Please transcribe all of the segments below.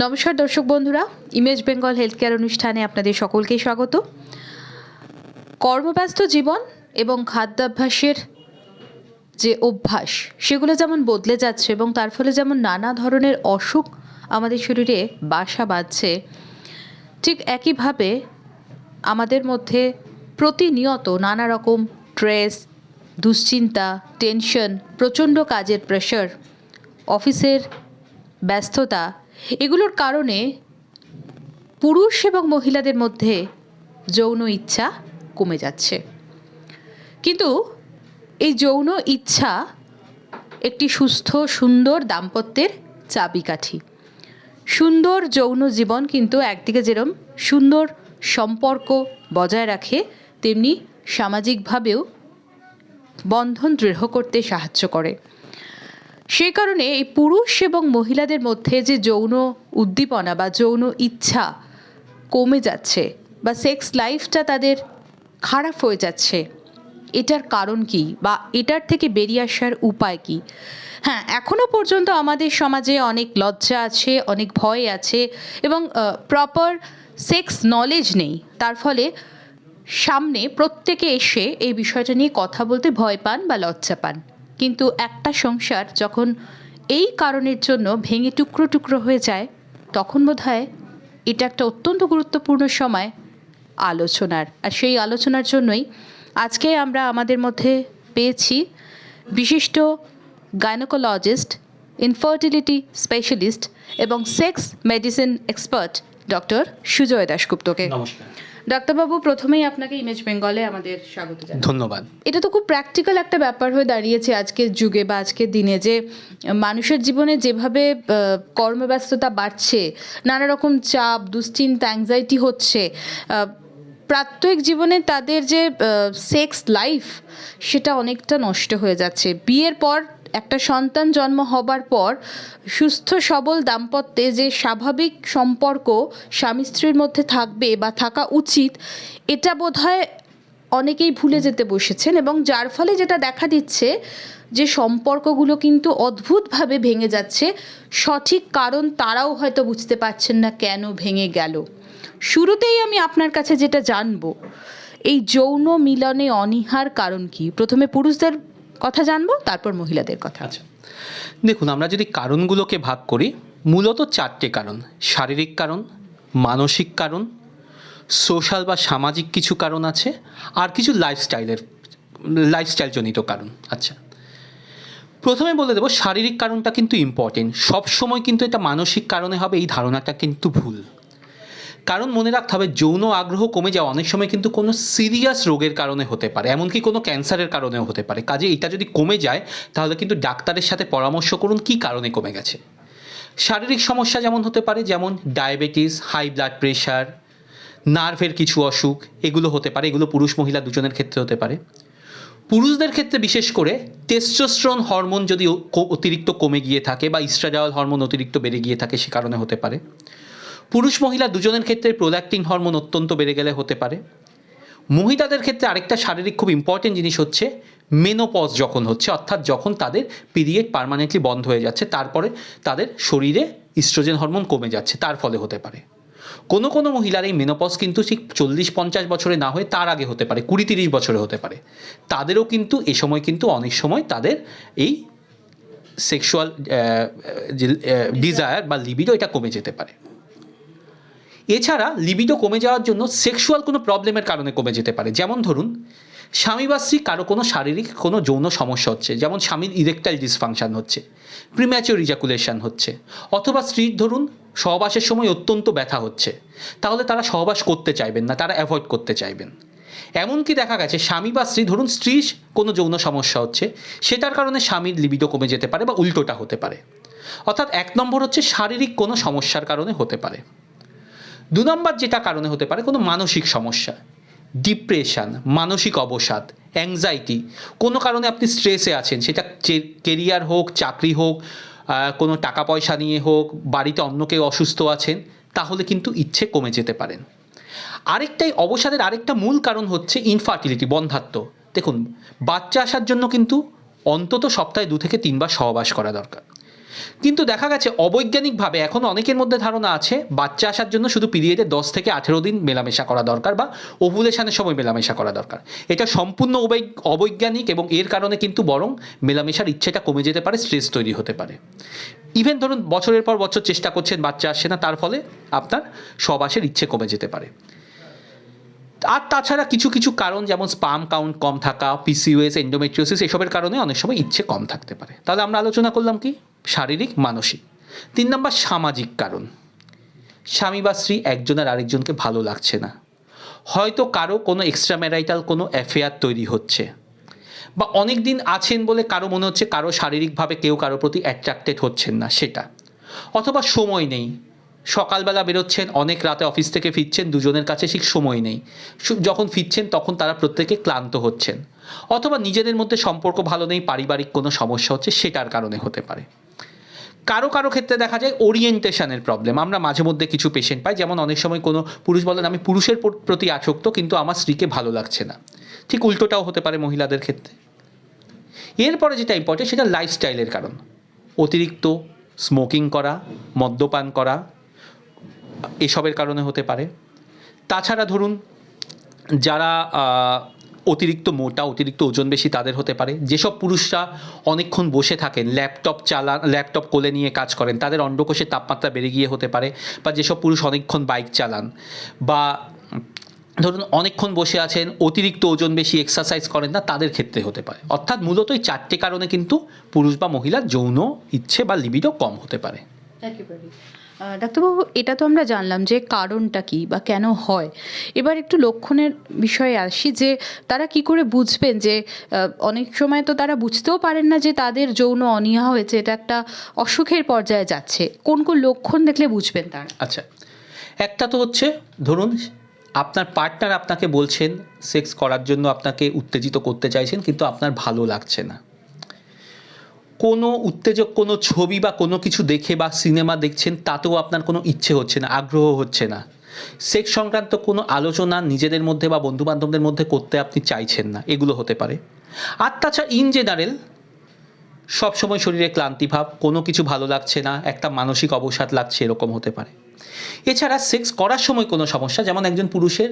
নমস্কার দর্শক বন্ধুরা, ইমেজ বেঙ্গল হেলথ কেয়ার অনুষ্ঠানে আপনাদের সকলকে স্বাগত। কর্মব্যস্ত জীবন এবং খাদ্যাভ্যাসের যে অভ্যাস, সেগুলো যেমন বদলে যাচ্ছে এবং তার ফলে যেমন নানা ধরনের অসুখ আমাদের শরীরে বাসা বাঁধছে, ঠিক একইভাবে আমাদের মধ্যে প্রতিনিয়ত নানা রকম স্ট্রেস দুশ্চিন্তা টেনশন প্রচণ্ড কাজের প্রেশার অফিসের ব্যস্ততা এগুলোর কারণে পুরুষ এবং মহিলাদের মধ্যে যৌন ইচ্ছা কমে যাচ্ছে। কিন্তু এই যৌন ইচ্ছা একটি সুস্থ, সুন্দর দাম্পত্যের চাবিকাঠি। সুন্দর যৌন জীবন কিন্তু একদিকে যেরম সুন্দর সম্পর্ক বজায় রাখে, তেমনি সামাজিকভাবেও বন্ধন দৃঢ় করতে সাহায্য করে। সেই কারণে এই পুরুষ এবং মহিলাদের মধ্যে যে যৌন উদ্দীপনা বা যৌন ইচ্ছা কমে যাচ্ছে বা সেক্স লাইফটা তাদের খারাপ হয়ে যাচ্ছে, এটার কারণ কি বা এটার থেকে বেরিয়ে আসার উপায় কি? হ্যাঁ এখনও পর্যন্ত আমাদের সমাজে অনেক লজ্জা আছে, অনেক ভয় আছে এবং প্রপার সেক্স নলেজ নেই। তার ফলে সামনে প্রত্যেকে এসে এই বিষয়টা নিয়ে কথা বলতে ভয় পান বা লজ্জা পান। কিন্তু একটা সংসার যখন এই কারণের জন্য ভেঙে টুকরো টুকরো হয়ে যায়, তখন বোধ হয় এটা একটা অত্যন্ত গুরুত্বপূর্ণ সময় আলোচনার। আর সেই আলোচনার জন্যই আজকে আমরা আমাদের মধ্যে পেয়েছি বিশিষ্ট গাইনোকোলজিস্ট ইনফার্টিলিটি স্পেশালিস্ট এবং sex medicine expert doctor Sujoy দাশগুপ্তকে। নমস্কার। ডাক্তারবাবু প্রথমেই আপনাকে ইমেজ বেঙ্গলে আমাদের স্বাগত জানাই। ধন্যবাদ। এটা তো খুব প্র্যাকটিক্যাল একটা ব্যাপার হয়ে দাঁড়িয়েছে আজকের যুগে বা আজকের দিনে যে মানুষের জীবনে যেভাবে কর্মব্যস্ততা বাড়ছে নানা রকম চাপ দুশ্চিন্তা অ্যাংজাইটি হচ্ছে প্রাত্যহিক জীবনে তাদের যে সেক্স লাইফ সেটা অনেকটা নষ্ট হয়ে যাচ্ছে। বিয়ের পর একটা সন্তান জন্ম হবার পর সুস্থ সবল দাম্পত্যে যে স্বাভাবিক সম্পর্ক স্বামী স্ত্রীর মধ্যে থাকবে বা থাকা উচিত, এটা বোধহয় অনেকেই ভুলে যেতে বসেছেন এবং যার ফলে যেটা দেখা দিচ্ছে যে সম্পর্কগুলো কিন্তু অদ্ভুতভাবে ভেঙে যাচ্ছে, সঠিক কারণ তারাও হয়তো বুঝতে পারছেন না কেন ভেঙে গেল। শুরুতেই আমি আপনার কাছে যেটা জানব, এই যৌন মিলনে অনীহার কারণ কি? প্রথমে পুরুষদের কথা জানব, তারপর মহিলাদের কথা। আচ্ছা। দেখুন, আমরা যদি কারণগুলোকে ভাগ করি, মূলত চারটে কারণ। শারীরিক কারণ, মানসিক কারণ, সোশ্যাল বা সামাজিক কিছু কারণ আছে, আর কিছু লাইফস্টাইলের লাইফস্টাইলজনিত কারণ। আচ্ছা। প্রথমে বলে দেবো, শারীরিক কারণটা কিন্তু ইম্পর্টেন্ট সব সময় কিন্তু এটা মানসিক কারণে হবে, এই ধারণাটা কিন্তু ভুল। কারণ মনে রাখতে হবে, যৌন আগ্রহ কমে যাওয়া অনেক সময় কিন্তু কোনো সিরিয়াস রোগের কারণে হতে পারে, এমনকি কোনো ক্যান্সারের কারণেও হতে পারে। কাজে এটা যদি কমে যায়, তাহলে কিন্তু ডাক্তারের সাথে পরামর্শ করুন কী কারণে কমে গেছে। শারীরিক সমস্যা যেমন হতে পারে, যেমন ডায়াবেটিস হাই ব্লাড প্রেশার নার্ভের কিছু অসুখ, এগুলো হতে পারে, এগুলো পুরুষ মহিলা দুজনের ক্ষেত্রে হতে পারে। পুরুষদের ক্ষেত্রে বিশেষ করে টেস্টোস্টেরন হরমোন যদি অতিরিক্ত কমে গিয়ে থাকে বা ইস্ট্রাডাল হরমোন অতিরিক্ত বেড়ে গিয়ে থাকে, সে কারণে হতে পারে। পুরুষ মহিলা দুজনের ক্ষেত্রে প্রোল্যাক্টিন হরমোন অত্যন্ত বেড়ে গেলে হতে পারে। মহিলাদের ক্ষেত্রে আরেকটা শারীরিক খুব ইম্পর্টেন্ট জিনিস হচ্ছে মেনোপজ যখন হচ্ছে, অর্থাৎ যখন তাদের পিরিয়ড পার্মানেন্টলি বন্ধ হয়ে যাচ্ছে, তারপরে তাদের শরীরে ইস্ট্রোজেন হরমোন কমে যাচ্ছে, তার ফলে হতে পারে। কোনো কোনো মহিলার এই মেনোপজ কিন্তু ঠিক চল্লিশ পঞ্চাশ বছরে না হয়ে তার আগে হতে পারে, কুড়ি তিরিশ বছরে হতে পারে। তাদেরও কিন্তু এ সময় কিন্তু অনেক সময় তাদের এই সেক্সুয়াল ডিজায়ার বা লিবিডো এটা কমে যেতে পারে। এছাড়া লিবিডো কমে যাওয়ার জন্য সেক্সুয়াল কোনো প্রবলেমের কারণে কমে যেতে পারে। যেমন ধরুন, স্বামী বা স্ত্রী কারও কোনো শারীরিক কোনো যৌন সমস্যা হচ্ছে, যেমন স্বামীর ইরেকটাইল ডিসফাংশন হচ্ছে প্রিম্যাচিওর ইজাকুলেশন হচ্ছে, অথবা স্ত্রীর ধরুন, সহবাসের সময় অত্যন্ত ব্যথা হচ্ছে, তাহলে তারা সহবাস করতে চাইবেন না, তারা অ্যাভয়েড করতে চাইবেন। এমনকি দেখা গেছে, স্বামী বা স্ত্রী ধরুন, স্ত্রীর কোনো যৌন সমস্যা হচ্ছে, সেটার কারণে স্বামীর লিবিডো কমে যেতে পারে বা উল্টোটা হতে পারে। অর্থাৎ এক নম্বর হচ্ছে শারীরিক কোনো সমস্যার কারণে হতে পারে। দু নম্বর যেটা কারণে হতে পারে কোনো মানসিক সমস্যা ডিপ্রেশন মানসিক অবসাদ অ্যাংজাইটি কোনো কারণে আপনি স্ট্রেসে আছেন, সেটা কেরিয়ার হোক, চাকরি হোক কোনো টাকা পয়সা নিয়ে হোক, বাড়িতে অন্য কেউ অসুস্থ আছেন, তাহলে কিন্তু ইচ্ছে কমে যেতে পারেন। আরেকটাই অবসাদের আরেকটা মূল কারণ হচ্ছে ইনফার্টিলিটি বন্ধাত্ম। দেখুন, বাচ্চা আসার জন্য কিন্তু অন্তত সপ্তাহে দু থেকে তিনবার সহবাস করা দরকার। কিন্তু দেখা গেছে অবৈজ্ঞানিকভাবে এখন অনেকের মধ্যে ধারণা আছে, বাচ্চা আসার জন্য শুধু পিরিয়ডে দশ থেকে আঠেরো দিন মেলামেশা করা দরকার বা ওভুলেশনের সময় মেলামেশা করা দরকার। এটা সম্পূর্ণ অবৈ- অবৈজ্ঞানিক এবং এর কারণে কিন্তু বরং মেলামেশার ইচ্ছেটা কমে যেতে পারে, স্ট্রেস তৈরি হতে পারে। ইভেন ধরুন বছরের পর বছর চেষ্টা করছেন বাচ্চা আসছে না, তার ফলে আপনার সবাসের ইচ্ছে কমে যেতে পারে। আর তাছাড়া কিছু কিছু কারণ যেমন স্পাম কাউন্ট কম থাকা পিসিওএস এন্ডোমেট্রিওসিস এসবের কারণে অনেক সময় ইচ্ছে কম থাকতে পারে। তাহলে আমরা আলোচনা করলাম কি? শারীরিক, মানসিক। তিন নম্বর, সামাজিক কারণ। স্বামী বা স্ত্রী একজনের আরেকজনকে ভালো লাগছে না। হয়তো কারও কোনো এক্সট্রা ম্যারাইটাল কোনো অ্যাফেয়ার তৈরি হচ্ছে বা অনেক দিন আছেন বলে কারও মনে হচ্ছে কারও শারীরিকভাবে কেউ কারও প্রতি অ্যাট্রাক্টেড হচ্ছেন না সেটা। অথবা সময় নেই। সকালবেলা বেরোচ্ছেন, অনেক রাতে অফিস থেকে ফিরছেন, দুজনের কাছে ঠিক সময় নেই। যখন ফিরছেন তখন তারা প্রত্যেকে ক্লান্ত হচ্ছেন। অথবা নিজেদের মধ্যে সম্পর্ক ভালো নেই, পারিবারিক কোনো সমস্যা হচ্ছে সেটার কারণে হতে পারে। কারও কারও ক্ষেত্রে দেখা যায় ওরিয়েন্টেশনের প্রবলেম আমরা মাঝে মধ্যে কিছু পেশেন্ট পাই, যেমন অনেক সময় কোনো পুরুষ বলেন, আমি পুরুষের প্রতি আসক্ত, কিন্তু আমার স্ত্রীকে ভালো লাগছে না। ঠিক উল্টোটাও হতে পারে মহিলাদের ক্ষেত্রে। এরপরে যেটা ইম্পর্টেন্ট সেটা লাইফস্টাইলের কারণ। অতিরিক্ত স্মোকিং করা, মদ্যপান করা, এসবের কারণে হতে পারে। তাছাড়া ধরুন, যারা অতিরিক্ত মোটা, অতিরিক্ত ওজন বেশি তাদের হতে পারে। যেসব পুরুষরা অনেকক্ষণ বসে থাকেন, ল্যাপটপ চালান ল্যাপটপ কোলে নিয়ে কাজ করেন, তাদের অন্ডকোষের তাপমাত্রা বেড়ে গিয়ে হতে পারে বা যেসব পুরুষ অনেকক্ষণ বাইক চালান বা ধরুন অনেকক্ষণ বসে আছেন, অতিরিক্ত ওজন বেশি এক্সারসাইজ করেন না, তাদের ক্ষেত্রে হতে পারে। অর্থাৎ মূলত এই চারটে কারণে কিন্তু পুরুষ বা মহিলার যৌন ইচ্ছে বা লিবিডো কম হতে পারে। ডাক্তারবাবু, এটা তো আমরা জানলাম যে কারণটা কি বা কেন হয়। এবার একটু লক্ষণের বিষয়ে আসি যে তারা কি করে বুঝবেন যে অনেক সময় তো তারা বুঝতেও পারেন না যে তাদের যৌন অনীহা হয়েছে, এটা একটা অসুখের পর্যায়ে যাচ্ছে। কোন কোন লক্ষণ দেখলে বুঝবেন তারা? আচ্ছা একটা তো হচ্ছে, ধরুন, আপনার পার্টনার আপনাকে বলছেন সেক্স করার জন্য আপনাকে উত্তেজিত করতে চাইছেন, কিন্তু আপনার ভালো লাগছে না। কোনো উত্তেজক, কোনো ছবি বা কোনো কিছু দেখে বা সিনেমা দেখছেন, তাতেও আপনার কোনো ইচ্ছে হচ্ছে না, আগ্রহ হচ্ছে না। সেক্স সংক্রান্ত কোনো আলোচনা নিজেদের মধ্যে বা বন্ধুবান্ধবদের মধ্যে করতে আপনি চাইছেন না, এগুলো হতে পারে। আর তাছাড়া ইন জেনারেল সবসময় শরীরে ক্লান্তিভাব কোনো কিছু ভালো লাগছে না, একটা মানসিক অবসাদ লাগছে, এরকম হতে পারে। এছাড়া সেক্স করার সময় কোনো সমস্যা, যেমন একজন পুরুষের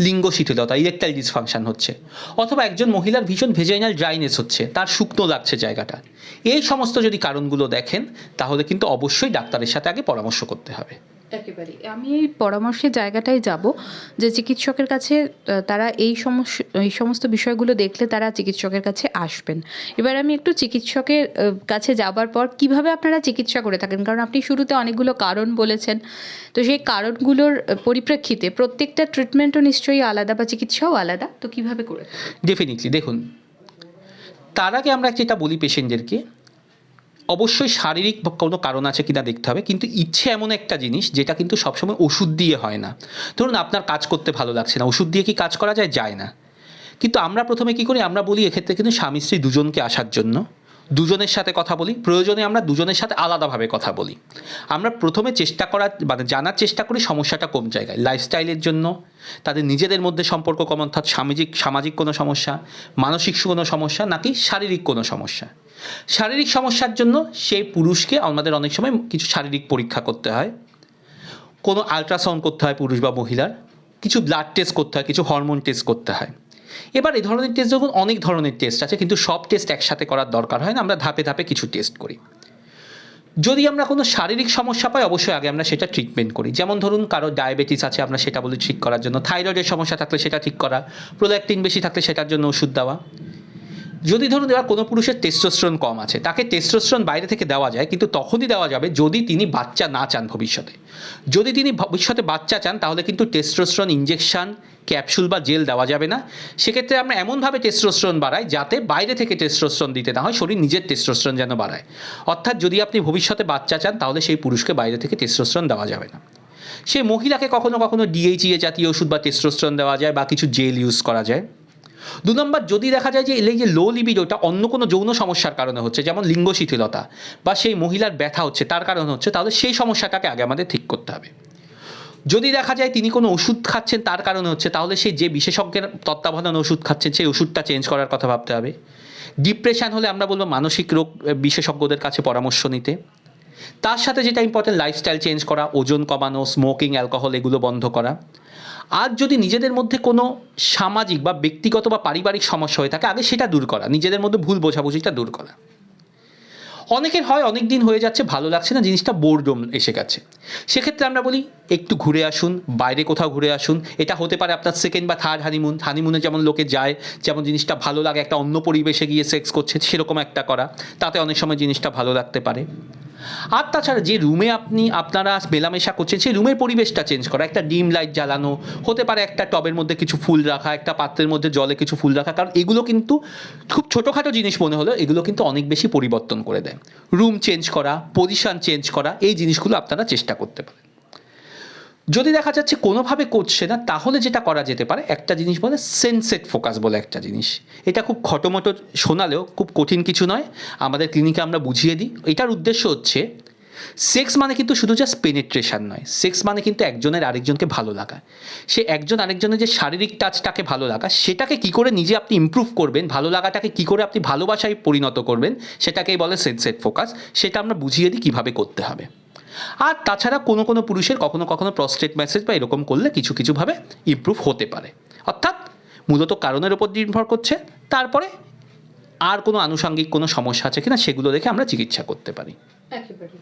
লিঙ্গ শিথিলতা ইরেকটাইল ডিসফাংশন হচ্ছে। অথবা একজন মহিলার ভীষণ ভেজাইনাল ড্রাইনেস হচ্ছে, তার শুকনো লাগছে জায়গাটা। এই সমস্ত যদি কারণগুলো দেখেন, তাহলে কিন্তু অবশ্যই ডাক্তারের সাথে আগে পরামর্শ করতে হবে। একেবারে আমি এই পরামর্শের জায়গাটায় যাব যে চিকিৎসকের কাছে তারা এই সমস্যা এই সমস্ত বিষয়গুলো দেখলে তারা চিকিৎসকের কাছে আসবেন। এবার আমি একটু চিকিৎসকের কাছে যাবার পর কীভাবে আপনারা চিকিৎসা করে থাকেন? কারণ আপনি শুরুতে অনেকগুলো কারণ বলেছেন। তো সেই কারণগুলোর পরিপ্রেক্ষিতে প্রত্যেকটা ট্রিটমেন্টও নিশ্চয়ই আলাদা বা চিকিৎসাও আলাদা। তো কীভাবে করে? ডেফিনেটলি দেখুন, তার আগে আমরা যেটা বলি পেশেন্টদেরকে অবশ্যই শারীরিক কোনো কারণ আছে কিনা দেখতে হবে, কিন্তু ইচ্ছে এমন একটা জিনিস যেটা কিন্তু সবসময় ওষুধ দিয়ে হয় না। ধরুন আপনার কাজ করতে ভালো লাগছে না, ওষুধ দিয়ে কি কাজ করা যায়? যায় না। কিন্তু আমরা প্রথমে কি করি? আমরা বলি এক্ষেত্রে কিন্তু স্বামী স্ত্রী দুজনকে আসার জন্য। দুজনের সাথে কথা বলি, প্রয়োজনে আমরা দুজনের সাথে আলাদাভাবে কথা বলি। আমরা প্রথমে চেষ্টা করার মানে জানার চেষ্টা করি সমস্যাটা কোন জায়গায়? লাইফস্টাইলের জন্য, তাদের নিজেদের মধ্যে সম্পর্ক কম অর্থাৎ সামাজিক সামাজিক কোনো সমস্যা, মানসিক কোনো সমস্যা নাকি শারীরিক কোনো সমস্যা? শারীরিক সমস্যার জন্য সেই পুরুষকে আমাদের অনেক সময় কিছু শারীরিক পরীক্ষা করতে হয়। কোনো আলট্রাসাউন্ড করতে হয় পুরুষ বা মহিলার। কিছু ব্লাড টেস্ট করতে হয়, কিছু হরমোন টেস্ট করতে হয়। এবার এই ধরনের টেস্ট যখন অনেক ধরনের টেস্ট আছে, কিন্তু সব টেস্ট একসাথে করার দরকার হয় না, আমরা ধাপে ধাপে কিছু টেস্ট করি। যদি আমরা কোনো শারীরিক সমস্যা পাই, অবশ্যই আগে আমরা সেটা ট্রিটমেন্ট করি। যেমন ধরুন, কারও ডায়াবেটিস আছে, আমরা সেটা বলি ঠিক করার জন্য। থাইরয়েডের সমস্যা থাকলে সেটা ঠিক করা। প্রোল্যাক্টিন বেশি থাকলে সেটার জন্য ওষুধ দেওয়া। যদি ধরুন এবার কোনো পুরুষের টেস্টোস্টেরন কম আছে, তাকে টেস্টোস্টেরন বাইরে থেকে দেওয়া যায়, কিন্তু তখনই দেওয়া যাবে যদি তিনি বাচ্চা না চান ভবিষ্যতে। যদি তিনি ভবিষ্যতে বাচ্চা চান, তাহলে কিন্তু টেস্টোস্টেরন ইঞ্জেকশন ক্যাপসুল বা জেল দেওয়া যাবে না। সেক্ষেত্রে আমরা এমনভাবে টেস্টোস্টেরন বাড়াই যাতে বাইরে থেকে টেস্টোস্টেরন দিতে না হয়, শরীর নিজের টেস্টোস্টেরন যেন বাড়ায়। অর্থাৎ যদি আপনি ভবিষ্যতে বাচ্চা চান, তাহলে সেই পুরুষকে বাইরে থেকে টেস্টোস্টেরন দেওয়া যাবে না। সেই মহিলাকে কখনো কখনো ডিএইচইএ জাতীয় ওষুধ বা টেস্টোস্টেরন দেওয়া যায় বা কিছু জেল ইউজ করা যায়। দু নম্বর, যদি দেখা যায় যে এই যে লো লিবিডোটা অন্য কোনো যৌন সমস্যার কারণে হচ্ছে, যেমন লিঙ্গ শিথিলতা বা সেই মহিলার ব্যথা হচ্ছে, তার কারণে হচ্ছে, তাহলে সেই সমস্যাটাকে আগে আমাদের ঠিক করতে হবে। যদি দেখা যায় তিনি কোনো ওষুধ খাচ্ছেন, তার কারণে হচ্ছে, তাহলে সেই যে বিশেষজ্ঞের তত্ত্বাবধানে ওষুধ খাচ্ছেন, সেই ওষুধটা চেঞ্জ করার কথা ভাবতে হবে। ডিপ্রেশন হলে আমরা বলব মানসিক রোগ বিশেষজ্ঞদের কাছে পরামর্শ নিতে। তার সাথে যেটা ইম্পর্টেন্ট লাইফস্টাইল চেঞ্জ করা, ওজন কমানো স্মোকিং অ্যালকোহল এগুলো বন্ধ করা। আর যদি নিজেদের মধ্যে কোনো সামাজিক বা ব্যক্তিগত বা পারিবারিক সমস্যা হয়ে থাকে, আগে সেটা দূর করা। নিজেদের মধ্যে ভুল বোঝাবুঝিটা দূর করা। অনেকের হয় অনেক দিন হয়ে যাচ্ছে, ভালো লাগছে না, জিনিসটা বোরডম এসে গেছে। সেক্ষেত্রে আমরা বলি, একটু ঘুরে আসুন, বাইরে কোথাও ঘুরে আসুন। এটা হতে পারে আপনার সেকেন্ড বা থার্ড হানিমুন হানিমুনে যেমন লোকে যায়, যেমন জিনিসটা ভালো লাগে, একটা অন্য পরিবেশে গিয়ে সেক্স করছে, সেরকম একটা করা। তাতে অনেক সময় জিনিসটা ভালো লাগতে পারে। আর তাছাড়া যে রুমে আপনি, আপনারা মেলামেশা করছেন, সেই রুমের পরিবেশটা চেঞ্জ করা। একটা ডিম লাইট জ্বালানো, হতে পারে একটা টবের মধ্যে কিছু ফুল রাখা, একটা পাত্রের মধ্যে জলে কিছু ফুল রাখা, কারণ এগুলো কিন্তু খুব ছোটোখাটো জিনিস মনে হলো এগুলো কিন্তু অনেক বেশি পরিবর্তন করে দেয়। রুম চেঞ্জ করা পজিশন চেঞ্জ করা, এই জিনিসগুলো আপনারা চেষ্টা করতে পারেন। যদি দেখা যাচ্ছে কোনোভাবে করছে না, তাহলে যেটা করা যেতে পারে, একটা জিনিস বলে সেন্সেট ফোকাস বলে একটা জিনিস। এটা খুব খটোমটো শোনালেও খুব কঠিন কিছু নয়, আমাদের ক্লিনিকে আমরা বুঝিয়ে দিই। এটার উদ্দেশ্য হচ্ছে সেক্স মানে কিন্তু শুধু জাস্ট পেনিট্রেশন নয় সেক্স মানে কিন্তু একজনের আরেকজনকে ভালো লাগা। সে একজন আরেকজনের যে শারীরিক টাচটাকে ভালো লাগা, সেটাকে কি করে নিজে আপনি ইমপ্রুভ করবেন, ভালো লাগাটাকে কি করে আপনি ভালোবাসায় পরিণত করবেন, সেটাকেই বলে সেন্সেট ফোকাস সেটা আমরা বুঝিয়ে দিই কীভাবে করতে হবে। আর তাছাড়া কোনো কোনো পুরুষের কখনো কখনো প্রস্টেট ম্যাসেজ বা এরকম করলে কিছু কিছুভাবে ইম্প্রুভ হতে পারে। অর্থাৎ মূলত কারণের ওপর নির্ভর করছে, তারপরে আর কোনো আনুষঙ্গিক কোনো সমস্যা আছে কিনা সেগুলো দেখে আমরা চিকিৎসা করতে পারি। একেবারে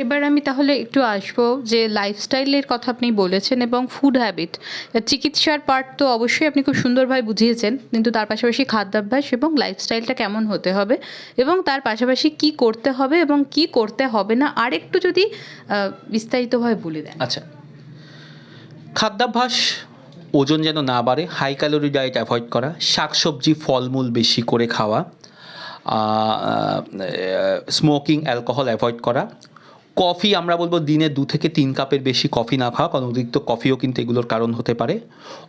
এবার আমি তাহলে একটু আসব যে লাইফস্টাইলের কথা আপনি বলেছেন এবং ফুড হ্যাবিট চিকিৎসার পার্ট তো অবশ্যই আপনি খুব সুন্দরভাবে বুঝিয়েছেন, কিন্তু তার পাশাপাশি খাদ্যাভ্যাস এবং লাইফস্টাইলটা কেমন হতে হবে এবং তার পাশাপাশি কি করতে হবে এবং কি করতে হবে না আর একটু যদি বিস্তারিতভাবে বলে দেন। আচ্ছা। খাদ্যাভ্যাস, ওজন যেন না বাড়ে হাই ক্যালোরি ডায়েট অ্যাভয়েড করা, শাকসবজি, ফলমূল বেশি করে খাওয়া স্মোকিং অ্যালকোহল অ্যাভয়েড করা কফি আমরা বলব দিনে দু থেকে তিন কাপের বেশি কফি না খাওয়া, কারণ অতিরিক্ত কফিও কিন্তু এগুলোর কারণ হতে পারে।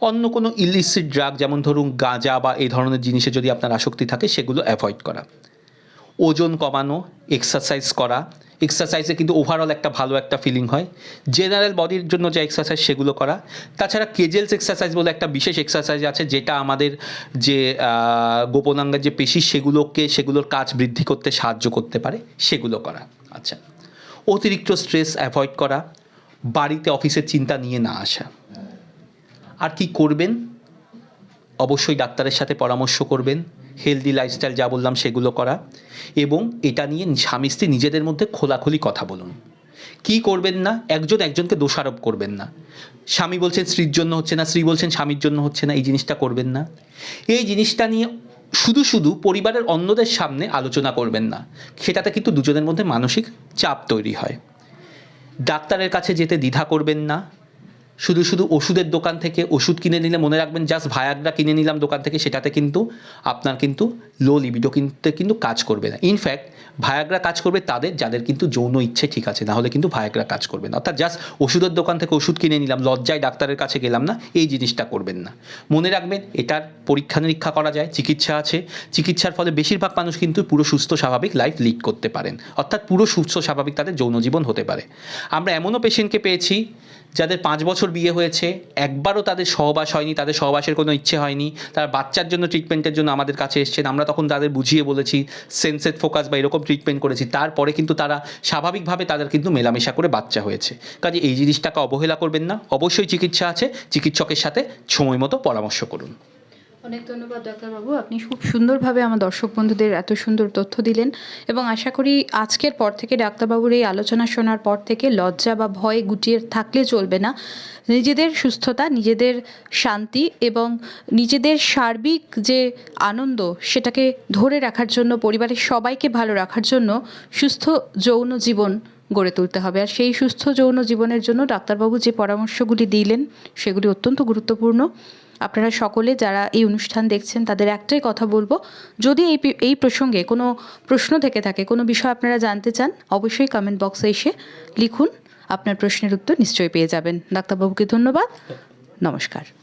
অন্য কোনো ইলিসিড ড্রাগ যেমন ধরুন গাঁজা বা এই ধরনের জিনিসে যদি আপনার আসক্তি থাকে, সেগুলো অ্যাভয়েড করা। ওজন কমানো এক্সারসাইজ করা। এক্সারসাইজে কিন্তু ওভারঅল একটা ভালো একটা ফিলিং হয়। জেনারেল বডির জন্য যে এক্সারসাইজ সেগুলো করা। তাছাড়া কেজেলস এক্সারসাইজ বলে একটা বিশেষ এক্সারসাইজ আছে, যেটা আমাদের যে গোপনাঙ্গের যে পেশি, সেগুলোকে, সেগুলোর কাজ বৃদ্ধি করতে সাহায্য করতে পারে, সেগুলো করা। আচ্ছা। অতিরিক্ত স্ট্রেস অ্যাভয়েড করা, বাড়িতে অফিসের চিন্তা নিয়ে না আসা। আর কি করবেন? অবশ্যই ডাক্তারের সাথে পরামর্শ করবেন হেলদি লাইফস্টাইল যা বললাম সেগুলো করা এবং এটা নিয়ে স্বামী স্ত্রী নিজেদের মধ্যে খোলাখুলি কথা বলুন। কি করবেন না? একজন একজনকে দোষারোপ করবেন না। স্বামী বলছেন স্ত্রীর জন্য হচ্ছে না, স্ত্রী বলছেন স্বামীর জন্য হচ্ছে না, এই জিনিসটা করবেন না। এই জিনিসটা নিয়ে শুধু শুধু পরিবারের অন্যদের সামনে আলোচনা করবেন না, সেটাতে কিন্তু দুজনের মধ্যে মানসিক চাপ তৈরি হয়। ডাক্তারের কাছে যেতে দ্বিধা করবেন না শুধু শুধু ওষুধের দোকান থেকে ওষুধ কিনে নিলে মনে রাখবেন জাস্ট ভায়াগ্রা কিনে নিলাম দোকান থেকে, সেটাতে কিন্তু আপনার কিন্তু লো লিবিডো কিনতে কিন্তু কাজ করবে না। ইনফ্যাক্ট ভায়াগ্রা কাজ করবে তাদের, যাদের কিন্তু যৌন ইচ্ছে ঠিক আছে না হলে কিন্তু ভায়াগ্রা কাজ করবে না। অর্থাৎ জাস্ট ওষুধের দোকান থেকে ওষুধ কিনে নিলাম, লজ্জায় ডাক্তারের কাছে গেলাম না, এই জিনিসটা করবেন না। মনে রাখবেন, এটার পরীক্ষা নিরীক্ষা করা যায়, চিকিৎসা আছে। চিকিৎসার ফলে বেশিরভাগ মানুষ কিন্তু পুরো সুস্থ, স্বাভাবিক লাইফ লিড করতে পারেন। অর্থাৎ পুরো সুস্থ, স্বাভাবিক তাদের যৌন জীবন হতে পারে। আমরা এমনও পেশেন্টকে পেয়েছি যাদের পাঁচ বছর বিয়ে হয়েছে, একবারও তাদের সহবাস হয়নি, তাদের সহবাসের কোনো ইচ্ছে হয়নি, তারা বাচ্চার জন্য ট্রিটমেন্টের জন্য আমাদের কাছে এসছেন। আমরা তখন তাদের বুঝিয়ে বলেছি সেন্সেট ফোকাস বা এরকম ট্রিটমেন্ট করেছি। তারপরে কিন্তু তারা স্বাভাবিকভাবে তাদের কিন্তু মেলামেশা করে বাচ্চা হয়েছে। কাজে এই জিনিসটাকে অবহেলা করবেন না। অবশ্যই চিকিৎসা আছে। চিকিৎসকের সাথে সময় মতো পরামর্শ করুন। অনেক ধন্যবাদ, ডাক্তারবাবু। আপনি খুব সুন্দরভাবে আমার দর্শক বন্ধুদের এত সুন্দর তথ্য দিলেন এবং আশা করি আজকের পর থেকে ডাক্তারবাবুর এই আলোচনা শোনার পর থেকে লজ্জা বা ভয় গুটিয়ে থাকলে চলবে না। নিজেদের সুস্থতা, নিজেদের শান্তি এবং নিজেদের সার্বিক যে আনন্দ সেটাকে ধরে রাখার জন্য, পরিবারের সবাইকে ভালো রাখার জন্য সুস্থ যৌন জীবন গড়ে তুলতে হবে। আর সেই সুস্থ যৌন জীবনের জন্য ডাক্তারবাবু যে পরামর্শগুলি দিলেন, সেগুলি অত্যন্ত গুরুত্বপূর্ণ। আপনারা সকলে যারা এই অনুষ্ঠান দেখছেন, তাদের একটাই কথা বলব, যদি এই এই প্রসঙ্গে কোনো প্রশ্ন থেকে থাকে, কোনো বিষয় আপনারা জানতে চান, অবশ্যই কমেন্ট বক্সে এসে লিখুন, আপনার প্রশ্নের উত্তর নিশ্চয়ই পেয়ে যাবেন। ডাক্তারবাবুকে ধন্যবাদ, নমস্কার।